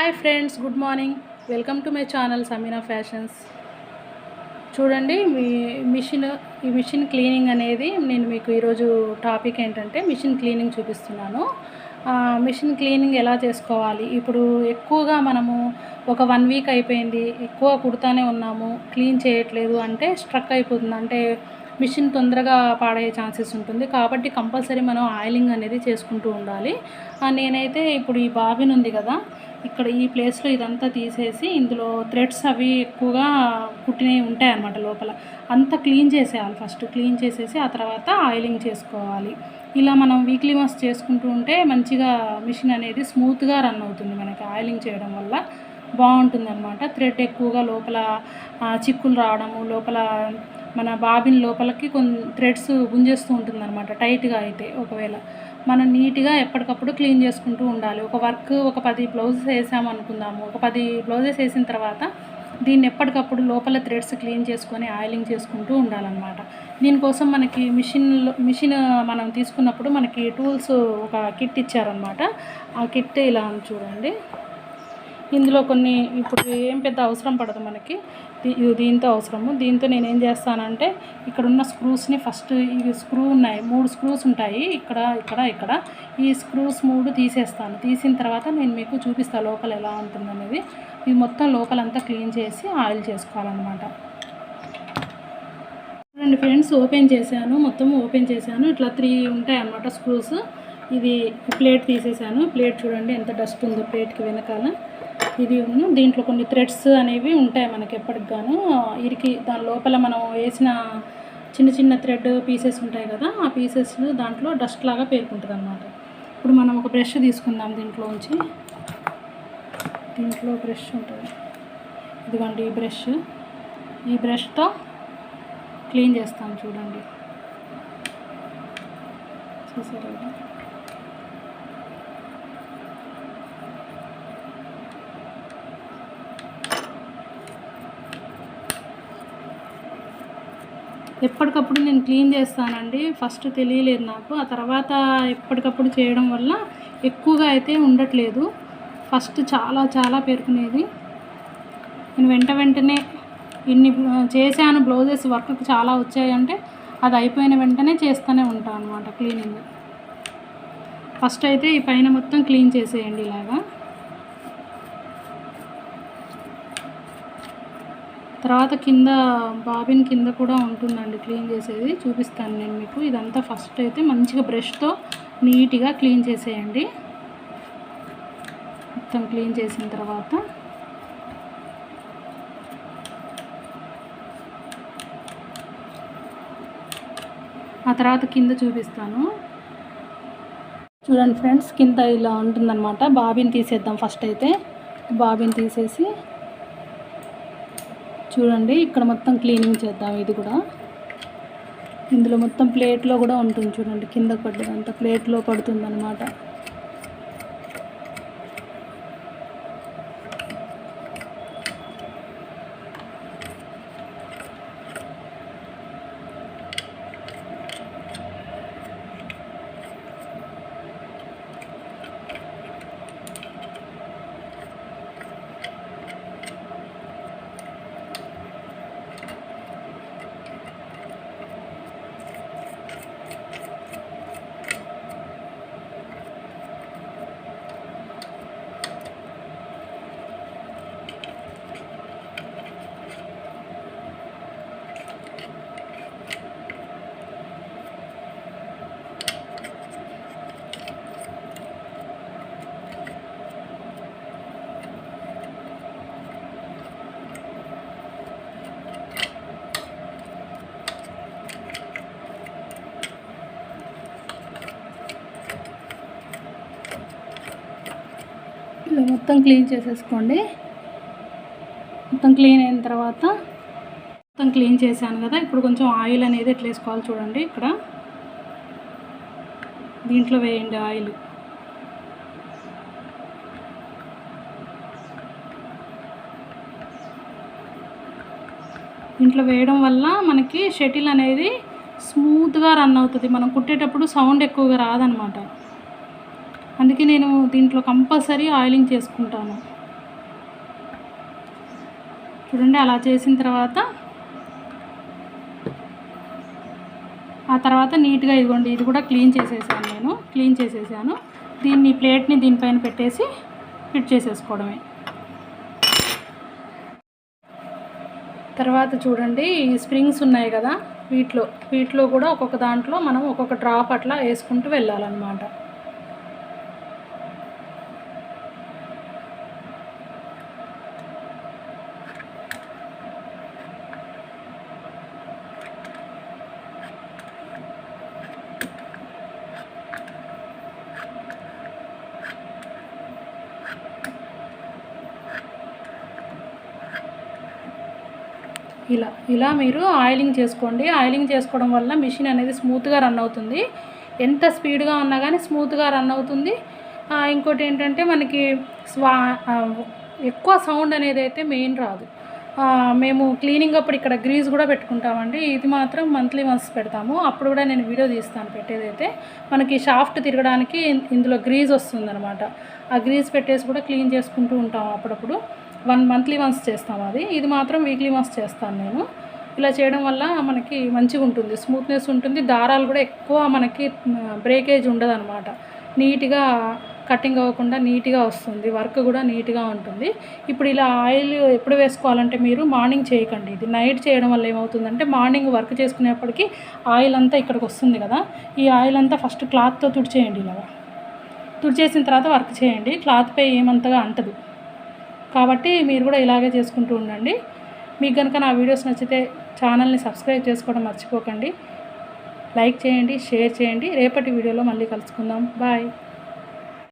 Hi friends good morning welcome to my channel Sameena fashions చూడండి మీ machine ఈ machine cleaning అనేది నేను మీకు ఈరోజు టాపిక్ ఏంటంటే మిషన్ క్లీనింగ్ చూపిస్తున్నాను. మిషన్ క్లీనింగ్ ఎలా చేసుకోవాలి? ఇప్పుడు ఎక్కువగా మనము ఒక వన్ వీక్ అయిపోయింది ఎక్కువ కుడతానే ఉన్నాము క్లీన్ చేయట్లేదు అంటే స్ట్రక్ అయిపోతుంది. అంటే మిషన్ తొందరగా పాడయ్యే ఛాన్సెస్ ఉంటుంది. కాబట్టి కంపల్సరీ మనం ఆయిలింగ్ అనేది చేసుకుంటూ ఉండాలి. నేనైతే ఇప్పుడు ఈ బాబిన్ ఉంది కదా ఇక్కడ ఈ ప్లేస్లో ఇదంతా తీసేసి ఇందులో థ్రెడ్స్ అవి ఎక్కువగా కుట్టినవి ఉంటాయి అన్నమాట లోపల. అంతా క్లీన్ చేసేయాలి ఫస్ట్. క్లీన్ చేసేసి ఆ తర్వాత ఆయిలింగ్ చేసుకోవాలి. ఇలా మనం వీక్లీ వన్స్ చేసుకుంటూ ఉంటే మంచిగా మిషన్ అనేది స్మూత్గా రన్ అవుతుంది మనకి ఆయిలింగ్ చేయడం వల్ల. బాగుంటుంది అనమాట థ్రెడ్ ఎక్కువగా లోపల చిక్కులు రావడము లోపల మన బాబిన్ లోపలికి కొన్ని థ్రెడ్స్ గుంజేస్తూ ఉంటుంది అనమాట టైట్గా అయితే ఒకవేళ. మనం నీట్గా ఎప్పటికప్పుడు క్లీన్ చేసుకుంటూ ఉండాలి. ఒక వర్క్ ఒక పది బ్లౌజెస్ వేసాము అనుకుందాము ఒక పది బ్లౌజెస్ వేసిన తర్వాత దీన్ని ఎప్పటికప్పుడు లోపల థ్రెడ్స్ క్లీన్ చేసుకొని ఆయిలింగ్ చేసుకుంటూ ఉండాలన్నమాట. దీనికోసం మనకి మిషన్లో మిషన్ మనం తీసుకున్నప్పుడు మనకి టూల్స్ ఒక కిట్ ఇచ్చారనమాట ఆ కిట్ ఇలా చూడండి. ఇందులో కొన్ని ఇప్పుడు ఏం పెద్ద అవసరం పడదు మనకి. ఇది దీంతో అవసరము. దీంతో నేను ఏం చేస్తానంటే ఇక్కడ ఉన్న స్క్రూస్ని ఫస్ట్ ఇవి స్క్రూ ఉన్నాయి. మూడు స్క్రూస్ ఉంటాయి. ఇక్కడ ఇక్కడ ఇక్కడ. ఈ స్క్రూస్ మూడు తీసేస్తాను. తీసిన తర్వాత నేను మీకు చూపిస్తాను లోపల ఎలా ఉంటుందనేది. ఇది మొత్తం లోపలంతా క్లీన్ చేసి ఆయిల్ చేసుకోవాలన్నమాట. చూడండి ఫ్రెండ్స్ ఓపెన్ చేశాను. మొత్తం ఓపెన్ చేశాను. ఇట్లా త్రీ ఉంటాయి అన్నమాట స్క్రూస్. ఇది ప్లేట్ తీసేసాను. ప్లేట్ చూడండి ఎంత డస్ట్ ఉందో ప్లేట్కి వెనకాల. ఇది దీంట్లో కొన్ని థ్రెడ్స్ అనేవి ఉంటాయి మనకి ఎప్పటికి గాను ఇరికి దాని లోపల మనం వేసిన చిన్న చిన్న థ్రెడ్ పీసెస్ ఉంటాయి కదా ఆ పీసెస్ దాంట్లో డస్ట్ లాగా పేరుకుంటుంది అనమాట ఇప్పుడు మనం ఒక బ్రష్ తీసుకుందాం దీంట్లోంచి. దీంట్లో బ్రష్ ఉంటుంది. ఇదిగోండి ఈ బ్రష్. ఈ బ్రష్తో క్లీన్ చేస్తాను చూడండి. చూసారా? ఎప్పటికప్పుడు నేను క్లీన్ చేస్తానండి. ఫస్ట్ తెలియలేదు నాకు. ఆ తర్వాత ఎప్పటికప్పుడు చేయడం వల్ల ఎక్కువగా అయితే ఉండట్లేదు. ఫస్ట్ చాలా చాలా పేరుకునేది. నేను వెంట వెంటనే ఇన్ని చేశాను బ్లౌజెస్ వర్క్ చాలా వచ్చాయంటే అది అయిపోయిన వెంటనే చేస్తూనే ఉంటాను అనమాట క్లీనింగ్. ఫస్ట్ అయితే ఈ పైన మొత్తం క్లీన్ చేసేయండి ఇలాగా. తర్వాత కింద బాబిన్ కింద కూడా ఉంటుందండి క్లీన్ చేసేది. చూపిస్తాను నేను మీకు. ఇదంతా ఫస్ట్ అయితే మంచిగా బ్రష్తో నీట్గా క్లీన్ చేసేయండి. మొత్తం క్లీన్ చేసిన తర్వాత. ఆ తర్వాత కింద చూపిస్తాను. చూడండి ఫ్రెండ్స్ కింద ఇలా ఉంటుందన్నమాట. బాబిన్ తీసేద్దాం ఫస్ట్ అయితే. బాబిన్ తీసేసి చూడండి ఇక్కడ మొత్తం క్లీనింగ్ చేద్దాం ఇది కూడా. ఇందులో మొత్తం ప్లేట్లో కూడా ఉంటుంది చూడండి కింద పడ్డదంతా ప్లేట్లో పడుతుంది ఇలా మొత్తం క్లీన్ చేసేసుకోండి. మొత్తం క్లీన్ అయిన తర్వాత మొత్తం క్లీన్ చేశాను కదా. ఇప్పుడు కొంచెం ఆయిల్ అనేది ఎట్లా వేసుకోవాలి చూడండి ఇక్కడ. దీంట్లో వేయండి ఆయిల్. దీంట్లో వేయడం వల్ల మనకి షటిల్ అనేది స్మూత్గా రన్ అవుతుంది. మనం కుట్టేటప్పుడు సౌండ్ ఎక్కువగా రాదనమాట. అందుకే నేను దీంట్లో కంపల్సరీ ఆయిలింగ్ చేసుకుంటాను. చూడండి అలా చేసిన తర్వాత ఆ తర్వాత నీట్గా ఇదిగోండి ఇది కూడా క్లీన్ చేసేసాను నేను. క్లీన్ చేసేసాను. దీన్ని ప్లేట్ని దీనిపైన పెట్టేసి ఫిట్ చేసేసుకోవడమే. తర్వాత చూడండి ఈ స్ప్రింగ్స్ ఉన్నాయి కదా వీటిలో. వీటిలో కూడా ఒక్కొక్క దాంట్లో మనం ఒక్కొక్క డ్రాప్ అట్లా వేసుకుంటూ వెళ్ళాలన్నమాట. ఇలా ఇలా మీరు ఆయిలింగ్ చేసుకోండి. ఆయిలింగ్ చేసుకోవడం వల్ల మిషన్ అనేది స్మూత్గా రన్ అవుతుంది. ఎంత స్పీడ్గా ఉన్నా కానీ స్మూత్గా రన్ అవుతుంది. ఇంకోటి ఏంటంటే మనకి స్వా ఎక్కువ సౌండ్ అనేది అయితే మెయిన్ రాదు. మేము క్లీనింగ్ అప్పుడు ఇక్కడ గ్రీజ్ కూడా పెట్టుకుంటామండి. ఇది మాత్రం మంత్లీ వన్స్ పెడతాము. అప్పుడు కూడా నేను వీడియో తీస్తాను పెట్టేదైతే. మనకి షాఫ్ట్ తిరగడానికి ఇందులో గ్రీజ్ వస్తుందనమాట ఆ గ్రీజ్ పెట్టేసి కూడా క్లీన్ చేసుకుంటూ ఉంటాం అప్పుడప్పుడు. వన్ మంత్లీ వన్స్ చేస్తాం అది. ఇది మాత్రం వీక్లీ వన్స్ చేస్తాను నేను. ఇలా చేయడం వల్ల మనకి మంచిగా ఉంటుంది స్మూత్నెస్ ఉంటుంది. దారాలు కూడా ఎక్కువ మనకి బ్రేకేజ్ ఉండదు అనమాట నీట్గా కటింగ్ అవ్వకుండా నీట్గా వస్తుంది. వర్క్ కూడా నీట్గా ఉంటుంది. ఇప్పుడు ఇలా ఆయిల్ ఎప్పుడు వేసుకోవాలంటే మీరు మార్నింగ్ చేయకండి. ఇది నైట్ చేయడం వల్ల ఏమవుతుందంటే మార్నింగ్ వర్క్ చేసుకునేప్పటికీ ఆయిల్ అంతా ఇక్కడికి వస్తుంది కదా. ఈ ఆయిల్ అంతా ఫస్ట్ క్లాత్తో తుడిచేయండి ఇలాగా తుడిచేసిన తర్వాత వర్క్ చేయండి. క్లాత్పై ఏమంతగా అంటదు. కాబట్టి మీరు కూడా ఇలాగే చేసుకుంటూ ఉండండి. మీకు కనుక నా వీడియోస్ నచ్చితే ఛానల్ని సబ్స్క్రైబ్ చేసుకోవడం మర్చిపోకండి. లైక్ చేయండి షేర్ చేయండి. రేపటి వీడియోలో మళ్ళీ కలుసుకుందాం. బాయ్.